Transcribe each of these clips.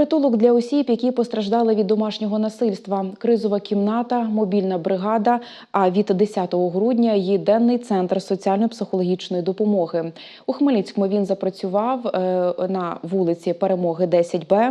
Притулок для осіб, які постраждали від домашнього насильства, кризова кімната, мобільна бригада. А від 10 грудня є денний центр соціально-психологічної допомоги. У Хмельницькому він запрацював е, на вулиці Перемоги 10Б.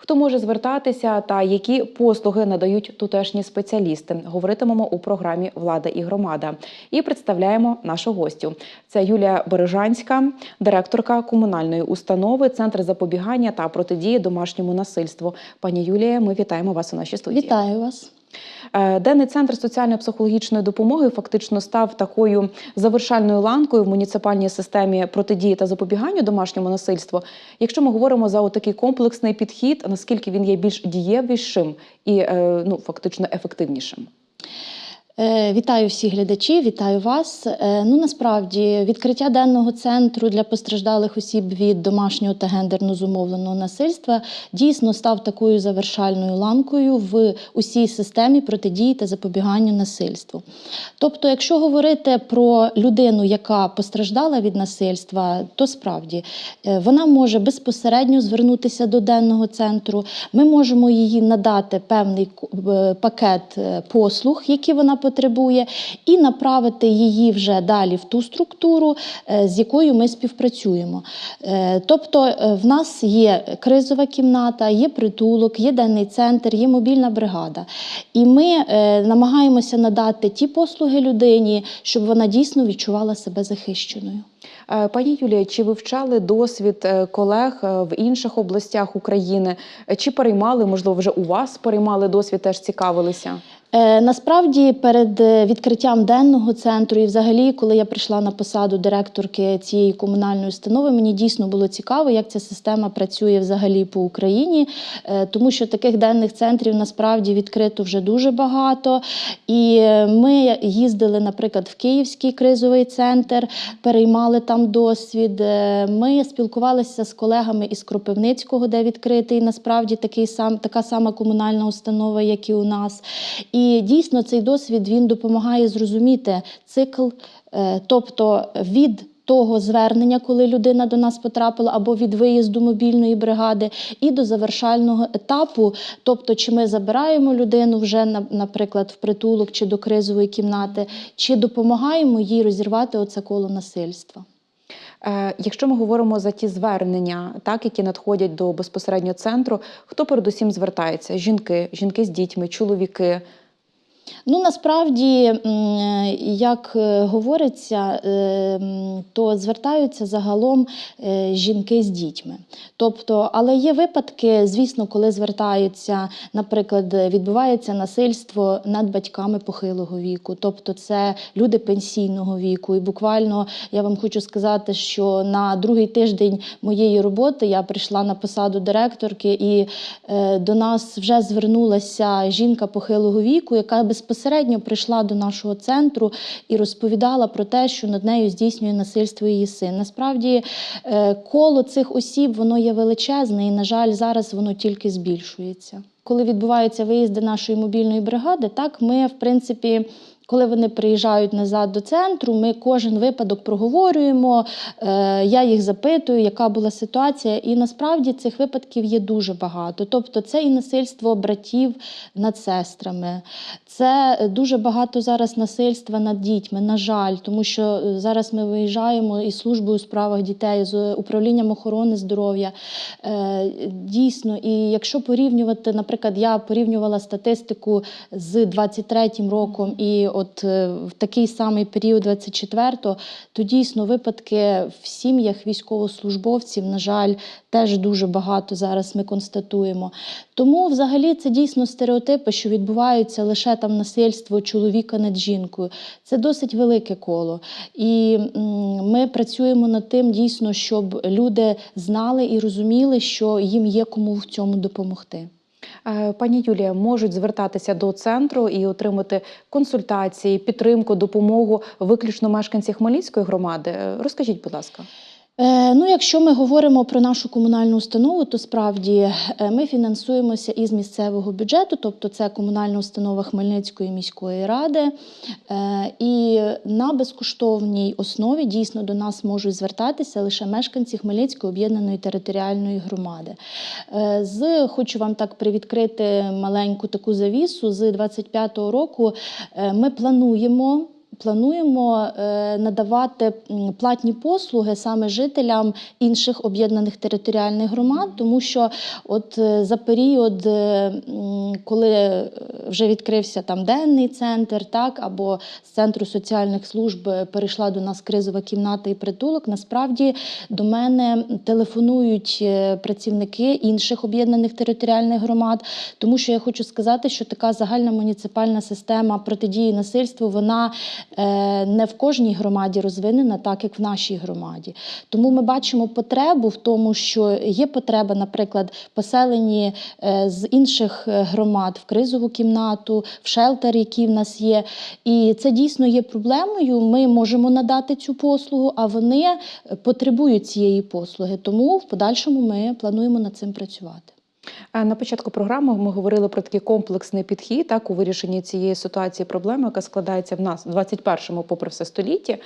Хто може звертатися та які послуги надають тутешні спеціалісти? Говоритимемо у програмі Влада і громада і представляємо нашу гостю. Це Юлія Бережанська, директорка комунальної установи Центр запобігання та протидії домашньому насильству. Пані Юлія, ми вітаємо вас у нашій студії. Вітаю вас. Е, Денний центр соціально-психологічної допомоги фактично став такою завершальною ланкою в муніципальній системі протидії та запобігання домашньому насильству. Якщо ми говоримо за такий комплексний підхід, наскільки він є більш дієвішим і е, ну фактично ефективнішим? Е, Вітаю всіх глядачів, вітаю вас. Е, Ну насправді відкриття денного центру для постраждалих осіб від домашнього та гендерно зумовленого насильства дійсно став такою завершальною ланкою в усій системі протидії та запобігання насильству. Тобто, якщо говорити про людину, яка постраждала від насильства, то справді е, вона може безпосередньо звернутися до денного центру. Ми можемо їй надати певний пакет послуг, які вона потребує, і направити її вже далі в ту структуру, е, з якою ми співпрацюємо. Е, Тобто, е, в нас є кризова кімната, є притулок, є денний центр, є мобільна бригада. І ми намагаємося надати ті послуги людині, щоб вона дійсно відчувала себе захищеною. Пані Юлія, чи вивчали досвід колег в інших областях України? Чи переймали, можливо, вже у вас переймали досвід, теж цікавилися? Е, Насправді, перед е, відкриттям денного центру, і взагалі, коли я прийшла на посаду директорки цієї комунальної установи, мені дійсно було цікаво, як ця система працює взагалі по Україні, е, тому що таких денних центрів насправді відкрито вже дуже багато. І ми їздили, наприклад, в Київський кризовий центр, переймали там досвід. Ми спілкувалися з колегами із Кропивницького, де відкритий насправді такий сам така сама комунальна установа, як і у нас. І дійсно цей досвід він допомагає зрозуміти цикл, е, тобто від. Того звернення, коли людина до нас потрапила, або від виїзду мобільної бригади, і до завершального етапу, тобто, чи ми забираємо людину вже, на- наприклад, в притулок чи до кризової кімнати, чи допомагаємо їй розірвати оце коло насильства. Е, Якщо ми говоримо за ті звернення, так які надходять до безпосередньо центру, хто передусім звертається? Жінки, жінки з дітьми, чоловіки. Ну насправді, як е, говориться, е, то звертаються загалом е, жінки з дітьми. Тобто, але є випадки, звісно, коли звертаються, наприклад, відбувається насильство над батьками похилого віку, тобто це люди пенсійного віку. І буквально я вам хочу сказати, що на другий тиждень моєї роботи я прийшла на посаду директорки, і до нас вже звернулася жінка похилого віку, яка безпосередньо прийшла до нашого центру і розповідала про те, що над нею здійснює насильство її син. Насправді е, коло цих осіб воно є величезне, і, на жаль, зараз воно тільки збільшується. Коли відбуваються виїзди нашої мобільної бригади, так ми, в принципі. Коли вони приїжджають назад до центру, ми кожен випадок проговорюємо. е, Я їх запитую, яка була ситуація. І насправді цих випадків є дуже багато. Тобто, це і насильство братів над сестрами, це дуже багато зараз насильства над дітьми. На жаль, тому що е, зараз ми виїжджаємо із службою у справах дітей, з управлінням охорони здоров'я. Е, Дійсно, і якщо порівнювати, наприклад, я порівнювала статистику з 23-м роком і от е, в такий самий період 24-го, то дійсно випадки в сім'ях військовослужбовців, на жаль, теж дуже багато зараз ми констатуємо. Тому, взагалі, це дійсно стереотипи, що відбуваються лише там насильство чоловіка над жінкою. Це досить велике коло. І ми працюємо над тим, дійсно, щоб люди знали і розуміли, що їм є кому в цьому допомогти. Е, Пані Юлія, можуть звертатися до центру і отримати консультації, підтримку, допомогу виключно мешканці Хмельницької громади. Розкажіть, будь ласка. Е, Ну, якщо ми говоримо про нашу комунальну установу, то справді е, ми фінансуємося із місцевого бюджету, тобто це комунальна установа Хмельницької міської ради. Е, І на безкоштовній основі дійсно до нас можуть звертатися лише мешканці Хмельницької об'єднаної територіальної громади. З хочу вам так привідкрити маленьку таку завісу. З 25-го року ми плануємо. Плануємо е, надавати платні послуги саме жителям інших об'єднаних територіальних громад, тому що от е, за період, е, коли вже відкрився там денний центр, так або з центру соціальних служб перейшла до нас кризова кімната і притулок, насправді до мене телефонують працівники інших об'єднаних територіальних громад, тому що я хочу сказати, що така загальна муніципальна система протидії насильству вона не в кожній громаді розвинена, так як в нашій громаді. Тому ми бачимо потребу в тому, що є потреба, наприклад, поселені е, з інших е, громад в кризову кімнату, в шелтер, який в нас є. І це дійсно є проблемою. Ми можемо надати цю послугу, а вони е, потребують цієї послуги. Тому в подальшому ми плануємо над цим працювати. Е, На початку програми ми говорили про такий комплексний підхід так у вирішенні цієї ситуації проблеми, яка складається в нас в 21-му, попри все столітті.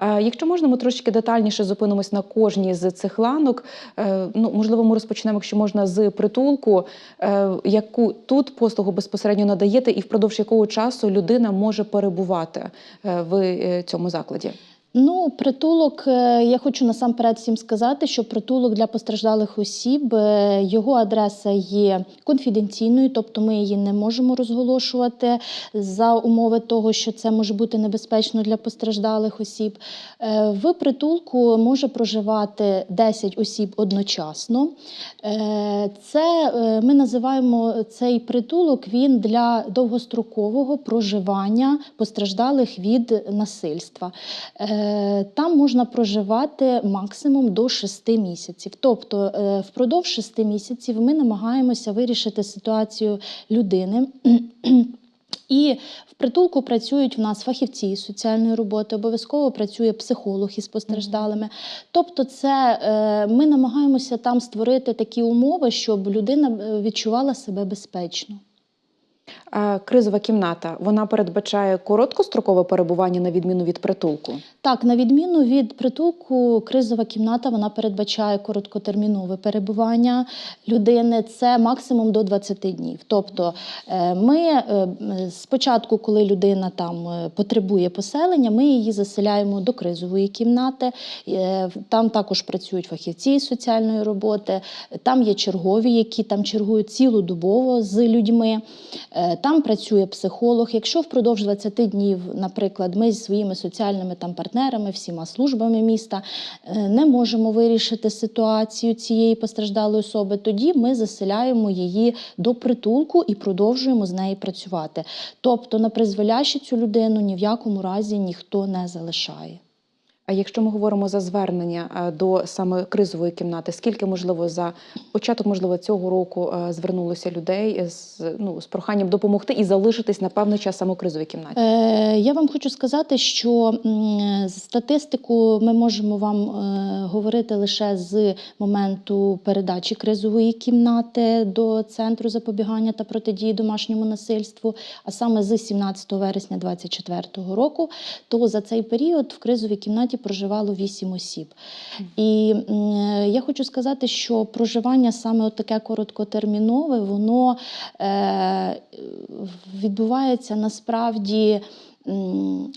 Е, Якщо можна, ми трошки детальніше зупинимось на кожній з цих ланок. Е, Ну, можливо, ми розпочнемо, якщо можна, з притулку, яку тут послугу безпосередньо надаєте, і впродовж якого часу людина може перебувати в цьому закладі. Ну, притулок, е, я хочу насамперед всім сказати, що притулок для постраждалих осіб, е, його адреса є конфіденційною, тобто ми її не можемо розголошувати за умови того, що це може бути небезпечно для постраждалих осіб. Е, В притулку може проживати 10 осіб одночасно. Це ми називаємо цей притулок він для довгострокового проживання постраждалих від насильства. Е, Там можна проживати максимум до 6 місяців. Тобто, е, впродовж 6 місяців ми намагаємося вирішити ситуацію людини. І в притулку працюють в нас фахівці з соціальної роботи, обов'язково працює психолог із постраждалими. Тобто, це е, ми намагаємося там створити такі умови, щоб людина відчувала себе безпечно. Кризова кімната вона передбачає короткострокове перебування на відміну від притулку. Так, на відміну від притулку, кризова кімната вона передбачає короткотермінове перебування людини. Це максимум до 20 днів. Тобто, е, ми е, спочатку, коли людина там е, потребує поселення, ми її заселяємо до кризової кімнати. Там також працюють фахівці соціальної роботи. Там є чергові, які там чергують цілодобово з людьми. Е, Там працює психолог. Якщо впродовж 20 днів, наприклад, ми зі своїми соціальними там партнерами, всіма службами міста е, не можемо вирішити ситуацію цієї постраждалої особи, тоді ми заселяємо її до притулку і продовжуємо з нею працювати. Тобто на призволяще цю людину ні в якому разі ніхто не залишає. А якщо ми говоримо за звернення е, до саме кризової кімнати, скільки можливо за початок, можливо, цього року е, звернулося людей з ну з проханням допомогти і залишитись на певний час саме у кризовій кімнаті? Е, Я вам хочу сказати, що статистику ми можемо вам е, говорити лише з моменту передачі кризової кімнати до центру запобігання та протидії домашньому насильству, а саме з 17 вересня 2024 року. То за цей період в кризовій кімнаті проживало 8 осіб. І я хочу сказати, що проживання саме от таке короткотермінове, воно е, відбувається насправді.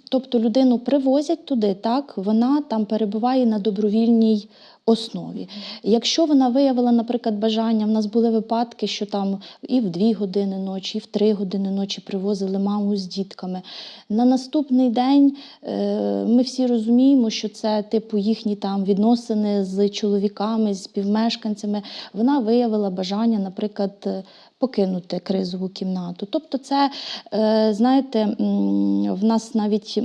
Тобто людину привозять туди, так вона там перебуває на добровільній основі. Якщо вона виявила, наприклад, бажання, в нас були випадки, що там і в 2 години ночі, і в 3 години ночі привозили маму з дітками. На наступний день е, ми всі розуміємо, що це типу їхні там відносини з чоловіками, з співмешканцями. Вона виявила бажання, наприклад. Покинути кризову кімнату. Тобто, це, е, знаєте, в нас навіть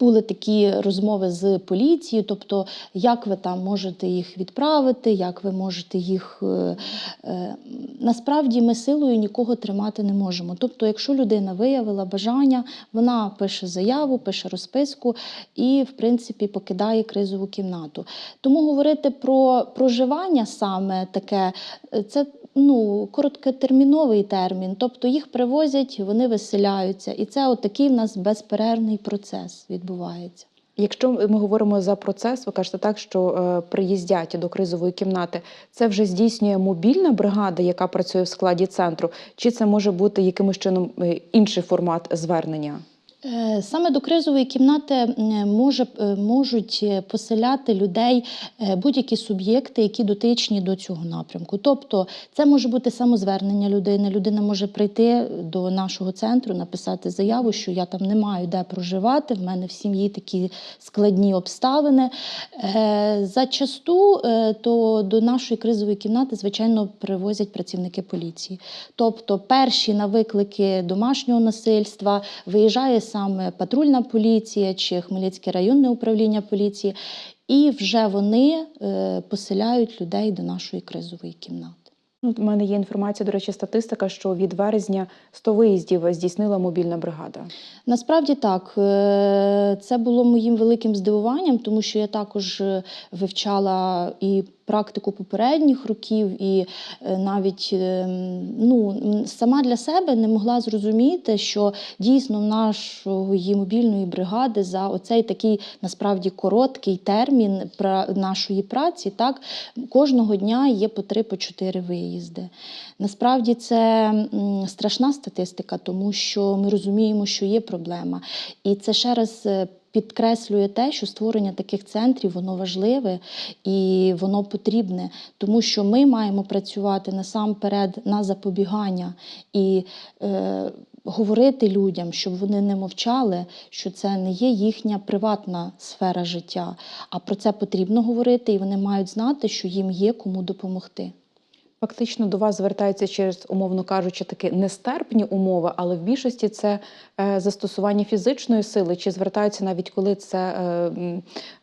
Були такі розмови з поліцією, тобто як ви там можете їх відправити, як ви можете їх. е, е, Насправді ми силою нікого тримати не можемо. Тобто, якщо людина виявила бажання, вона пише заяву, пише розписку і, в принципі, покидає кризову кімнату. Тому говорити про проживання саме таке, це ну, короткотерміновий термін. Тобто їх привозять, вони виселяються. І це от такий в нас безперервний процес відбувається. Якщо ми говоримо за процес, ви кажете так, що е, приїздять до кризової кімнати, це вже здійснює мобільна бригада, яка працює в складі центру, чи це може бути якимось чином е, інший формат звернення? Е, Саме до кризової кімнати може, е, можуть е, поселяти людей е, будь-які суб'єкти, які дотичні до цього напрямку. Тобто, це може бути самозвернення людини. Людина може прийти до нашого центру, написати заяву, що я там не маю де проживати. В мене в сім'ї такі складні обставини. Е, Зачасту е, то до нашої кризової кімнати, звичайно, привозять працівники поліції. Тобто, перші на виклики домашнього насильства виїжджає саме патрульна поліція чи Хмельницьке районне управління поліції, і вже вони е, поселяють людей до нашої кризової кімнати. Ну, У мене є інформація, до речі, статистика, що від вересня 100 виїздів здійснила мобільна бригада. Насправді так, Е, це було моїм великим здивуванням, тому що я також е, вивчала і практику попередніх років, і е, навіть е, ну, сама для себе не могла зрозуміти, що дійсно нашої мобільної бригади за оцей такий насправді короткий термін нашої праці, так кожного дня є по три, по чотири виїзди. Насправді це страшна статистика, тому що ми розуміємо, що є проблема. І це ще раз е, підкреслює те, що створення таких центрів воно важливе і воно потрібне, тому що ми маємо працювати насамперед на запобігання і е, говорити людям, щоб вони не мовчали, що це не є їхня приватна сфера життя. А про це потрібно говорити, і вони мають знати, що їм є кому допомогти. Фактично до вас звертаються через, умовно кажучи, такі нестерпні умови, але в більшості це е, застосування фізичної сили, чи звертаються навіть коли це е,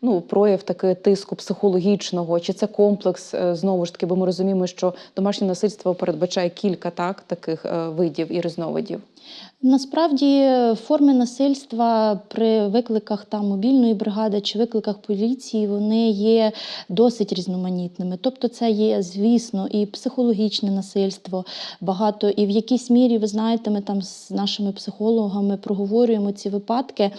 ну, прояв такий тиску психологічного, чи це комплекс е, знову ж таки, бо ми розуміємо, що домашнє насильство передбачає кілька так таких видів і різновидів. Насправді форми насильства при викликах там мобільної бригади чи викликах поліції вони є досить різноманітними. Тобто, це є, звісно, і психологічне насильство багато, і в якійсь мірі, ви знаєте, ми там з нашими психологами проговорюємо ці випадки.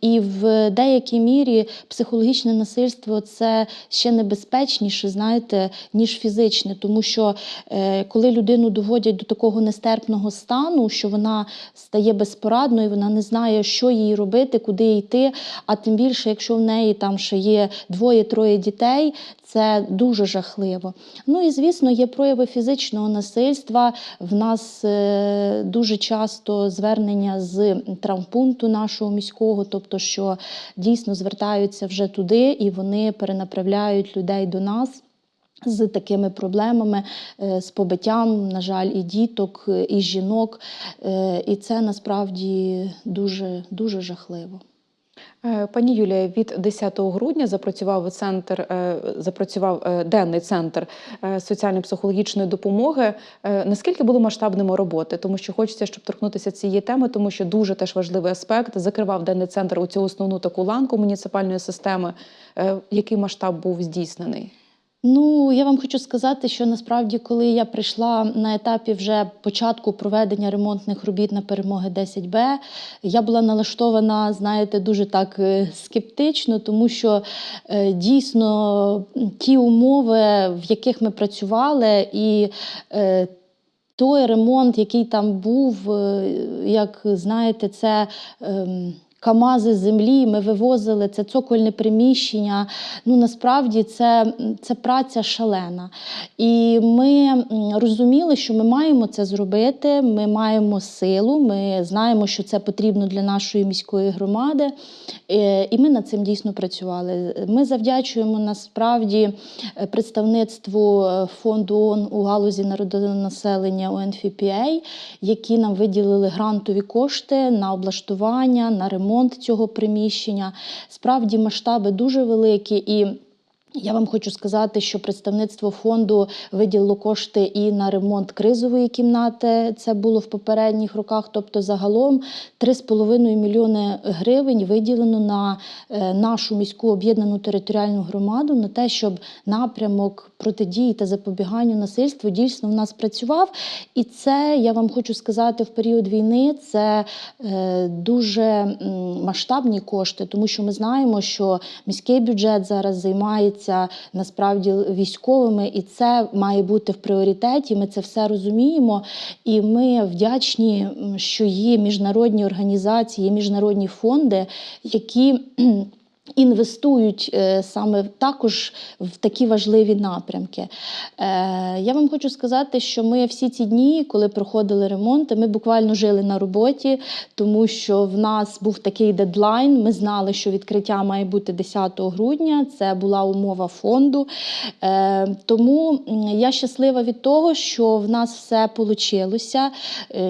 І в деякій мірі психологічне насильство це ще небезпечніше, знаєте, ніж фізичне, тому що е, коли людину доводять до такого нестерпного стану, що вона стає безпорадною, вона не знає, що їй робити, куди йти. А тим більше, якщо в неї там ще є двоє-троє дітей, це дуже жахливо. Ну і звісно, є прояви фізичного насильства. В нас е, дуже часто звернення з травмпункту нашого міського, тобто, що дійсно звертаються вже туди і вони перенаправляють людей до нас. З такими проблемами, е, з побиттям, на жаль, і діток, і жінок. Е, І це насправді дуже, дуже жахливо. Е, Пані Юлія, від 10 грудня запрацював центр, е, запрацював е, денний центр соціально-психологічної допомоги. Наскільки було масштабними роботи? Тому що хочеться, щоб торкнутися цієї теми, тому що дуже теж важливий аспект. Закривав денний центр у цю основну таку ланку муніципальної системи. Який масштаб був здійснений? Ну, я вам хочу сказати, що насправді, коли я прийшла на етапі вже початку проведення ремонтних робіт на перемоги 10Б, я була налаштована, знаєте, дуже так е, скептично, тому що е, дійсно ті умови, в яких ми працювали, і е, той ремонт, який там був, як знаєте, це. Камази землі ми вивозили це цокольне приміщення. Ну насправді це, це праця шалена. І ми розуміли, що ми маємо це зробити. Ми маємо силу. Ми знаємо, що це потрібно для нашої міської громади. Е, І ми над цим дійсно працювали. Ми завдячуємо насправді е, представництву е, фонду ООН у галузі народонаселення UNFPA, які нам виділили грантові кошти на облаштування, на ремонт ремонт цього приміщення. Справді масштаби дуже великі і. Я вам хочу сказати, що представництво фонду виділило кошти і на ремонт кризової кімнати. Це було в попередніх роках. Тобто, загалом 3,5 мільйони гривень виділено на е, нашу міську об'єднану територіальну громаду на те, щоб напрямок протидії та запобіганню насильству дійсно в нас працював. І це я вам хочу сказати в період війни. Це е, дуже масштабні кошти, тому що ми знаємо, що міський бюджет зараз займається насправді військовими, і це має бути в пріоритеті. Ми це все розуміємо. І ми вдячні, що є міжнародні організації, є міжнародні фонди, які інвестують е, саме також в такі важливі напрямки. Е, Я вам хочу сказати, що ми всі ці дні, коли проходили ремонти, ми буквально жили на роботі, тому що в нас був такий дедлайн. Ми знали, що відкриття має бути 10 грудня. Це була умова фонду. Е, Тому я щаслива від того, що в нас все вийшло,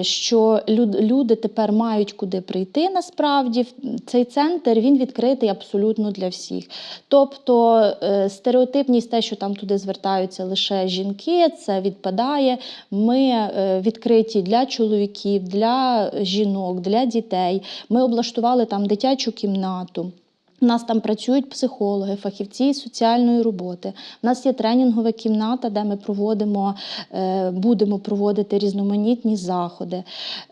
що люди тепер мають куди прийти. Насправді цей центр він відкритий абсолютно для всіх. Тобто е, стереотипність, те, що там туди звертаються лише жінки, це відпадає. Ми е, відкриті для чоловіків, для жінок, для дітей. Ми облаштували там дитячу кімнату. У нас там працюють психологи, фахівці соціальної роботи. У нас є тренінгова кімната, де ми проводимо, е, будемо проводити різноманітні заходи.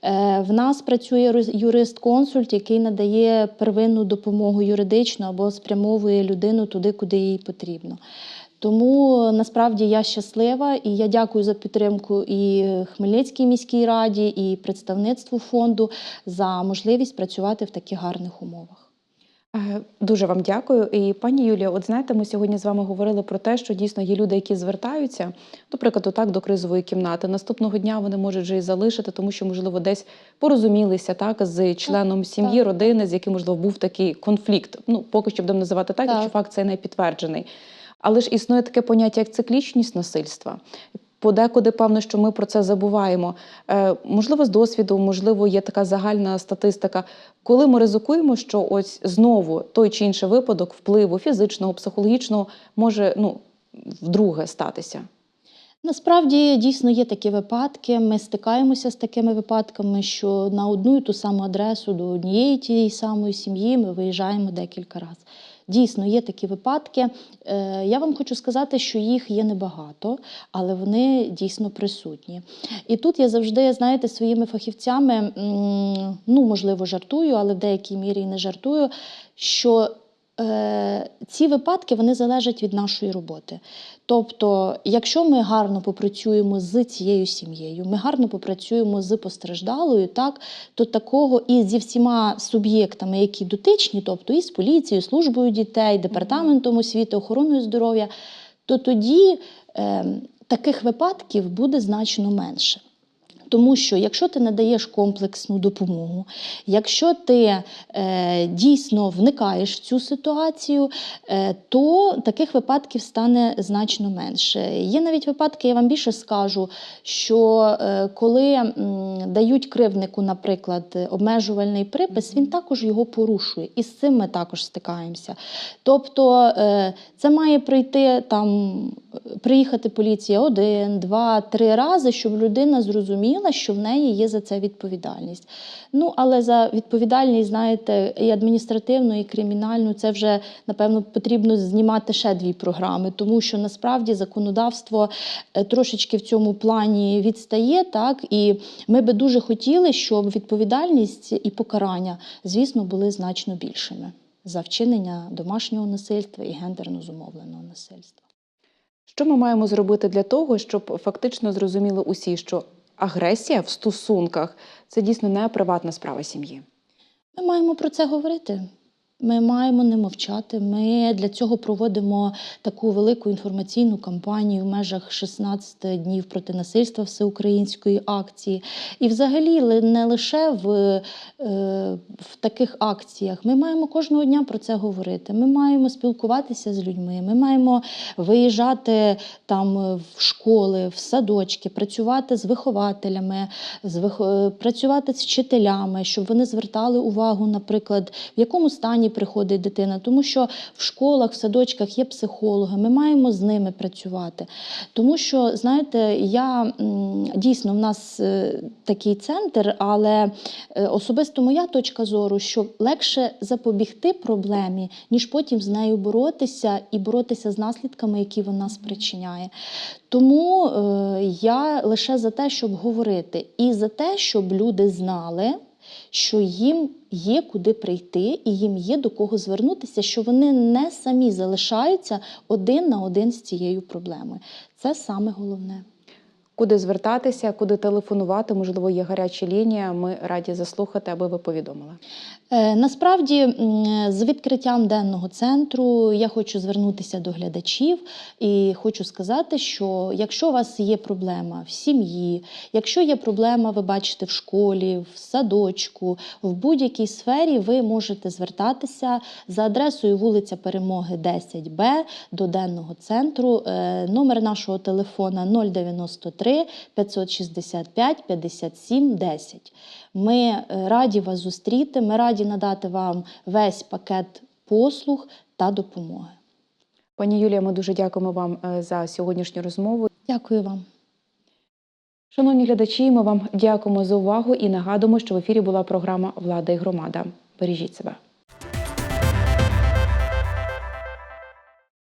Е, В нас працює юрист- юрист-консульт, який надає первинну допомогу юридичну або спрямовує людину туди, куди їй потрібно. Тому насправді я щаслива і я дякую за підтримку і Хмельницькій міській раді, і представництву фонду за можливість працювати в таких гарних умовах. Е, Дуже вам дякую. І пані Юлія, от знаєте, ми сьогодні з вами говорили про те, що дійсно є люди, які звертаються, до прикладу, так, до кризової кімнати. Наступного дня вони можуть вже і залишити, тому що, можливо, десь порозумілися так з членом сім'ї, так. родини, з яким, можливо, був такий конфлікт. Ну, поки що будемо називати так, Так. якщо факт цей не підтверджений. Але ж існує таке поняття, як циклічність насильства. Подекуди, певно, що ми про це забуваємо. Е, можливо, з досвіду, можливо, є така загальна статистика. Коли ми ризикуємо, що ось знову той чи інший випадок впливу фізичного, психологічного може ну, вдруге статися. Насправді дійсно є такі випадки. Ми стикаємося з такими випадками, що на одну і ту саму адресу до однієї тієї самої сім'ї ми виїжджаємо декілька разів. Дійсно, є такі випадки. Е, Я вам хочу сказати, що їх є небагато, але вони дійсно присутні. І тут я завжди, знаєте, своїми фахівцями, ну можливо, жартую, але в деякій мірі і не жартую, що ці випадки вони залежать від нашої роботи. Тобто, якщо ми гарно попрацюємо з цією сім'єю, ми гарно попрацюємо з постраждалою, так то такого і зі всіма суб'єктами, які дотичні, тобто і з поліцією, службою дітей, департаментом освіти, охороною здоров'я, то тоді е, таких випадків буде значно менше. Тому що якщо ти надаєш комплексну допомогу, якщо ти е, дійсно вникаєш в цю ситуацію, е, то таких випадків стане значно менше. Є навіть випадки, я вам більше скажу, що е, коли м, дають кривднику, наприклад, обмежувальний припис, він також його порушує. І з цим ми також стикаємося. Тобто е, це має прийти там, приїхати поліція один, два, три рази, щоб людина зрозуміла, що в неї є за це відповідальність. Ну, але за відповідальність, знаєте, і адміністративну, і кримінальну, це вже напевно потрібно знімати ще дві програми, тому що насправді законодавство е, трошечки в цьому плані відстає, так і ми би дуже хотіли, щоб відповідальність і покарання, звісно, були значно більшими за вчинення домашнього насильства і гендерно зумовленого насильства. Що ми маємо зробити для того, щоб фактично зрозуміли усі, що агресія в стосунках це дійсно не приватна справа сім'ї? Ми маємо про це говорити. Ми маємо не мовчати. Ми для цього проводимо таку велику інформаційну кампанію в межах 16 днів проти насильства всеукраїнської акції. І взагалі не лише в, е, в таких акціях. Ми маємо кожного дня про це говорити. Ми маємо спілкуватися з людьми. Ми маємо виїжджати там е, в школи, в садочки, працювати з вихователями, з вих- працювати з вчителями, щоб вони звертали увагу, наприклад, в якому стані приходить дитина, тому що в школах, в садочках є психологи, ми маємо з ними працювати. Тому що, знаєте, я дійсно в нас е, такий центр, але е, особисто моя точка зору, що легше запобігти проблемі, ніж потім з нею боротися і боротися з наслідками, які вона спричиняє. Тому е, я лише за те, щоб говорити, і за те, щоб люди знали, що їм є куди прийти, і їм є до кого звернутися, що вони не самі залишаються один на один з цією проблемою. Це саме головне. Куди звертатися, куди телефонувати? Можливо, є гаряча лінія. Ми раді заслухати, аби ви повідомили. Е, Насправді, з відкриттям денного центру я хочу звернутися до глядачів і хочу сказати, що якщо у вас є проблема в сім'ї, якщо є проблема, ви бачите в школі, в садочку, в будь-якій сфері, ви можете звертатися за адресою вулиця Перемоги 10Б до денного центру. Е, Номер нашого телефона 093 565 57 10. Ми е, раді вас зустріти, ми раді надати вам весь пакет послуг та допомоги. Пані Юлія, ми дуже дякуємо вам е, за сьогоднішню розмову. Дякую вам. Шановні глядачі, ми вам дякуємо за увагу і нагадуємо, що в ефірі була програма Влада і громада. Бережіть себе.